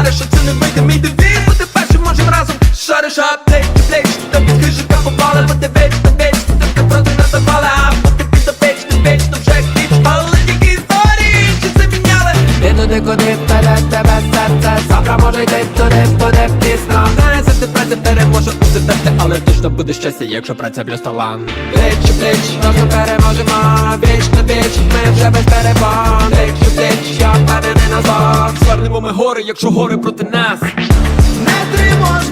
ти що це не вийде мій девіз Бути першим можем разом. Шариш аптеч, плеч Та під хижика попали, бо ти веч, та веч Ти проти нас запали, а бути під опеч, ти веч, то вже кліч Але тільки історії, чи це міняли? Ти туди, куди веде тебе серце. Завтра може йти туди, буде пізно. Не завжди праця переможе усе терти, але точно буде щастя, якщо праця плюс талант Плеч у плеч, разом переможемо. Віч на віч, ми вже без перебон Плеч у плеч, я впевнений на зло Звернемо ми гори, якщо гори проти нас. Не тривожно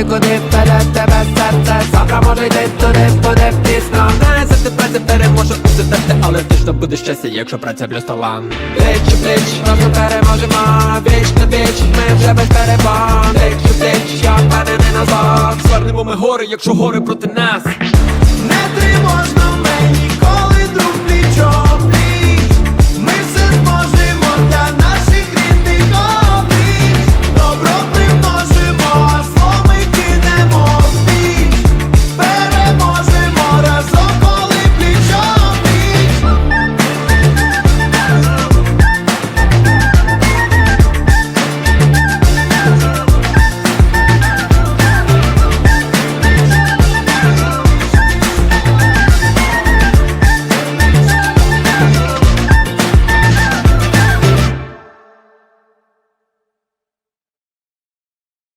Ти туди, куди веде тебе серце може йти туди, буде пізно Не завжди праця переможе усе терти, але точно буде щастя, якщо праця плюс талант Плеч у плеч, разом переможемо Віч на віч, ми вже без перебон Плеч у плеч, я впевнений на зло Звернемо ми гори, якщо гори проти нас